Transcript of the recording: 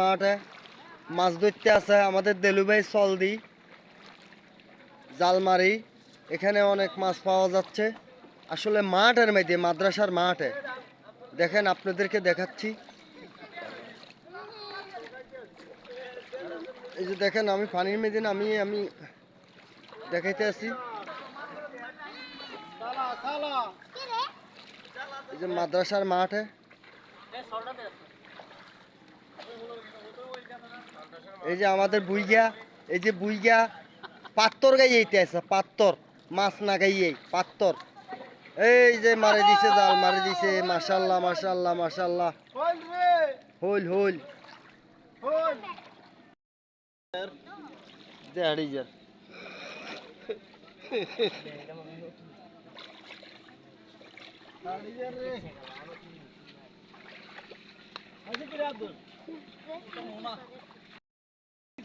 মাঠে মাছ ধরতে আছে আমাদের দেলুভাই সলদি জালমারি এখানে অনেক মাছ পাওয়া যাচ্ছে। আসলে মাঠের মধ্যে মাদ্রাসার মাঠে দেখেন আপনাদেরকে দেখাচ্ছি। এই যে দেখেন আমি পানির মধ্যে আমি আমি দেখাইতে আছি এই যে মাদ্রাসার মাঠে। এই যে আমাদের বুইগা, এই যে বুইগা, পাত্তর গাই এইতে আছে, পাত্তর, মাছ না গাইয়ে, পাত্তর। এই যে মারে দিছে জাল, মারে দিছে, মাশাল্লাহ মাশাল্লাহ মাশাল্লাহ। হইল হইল। দেড়ি যা।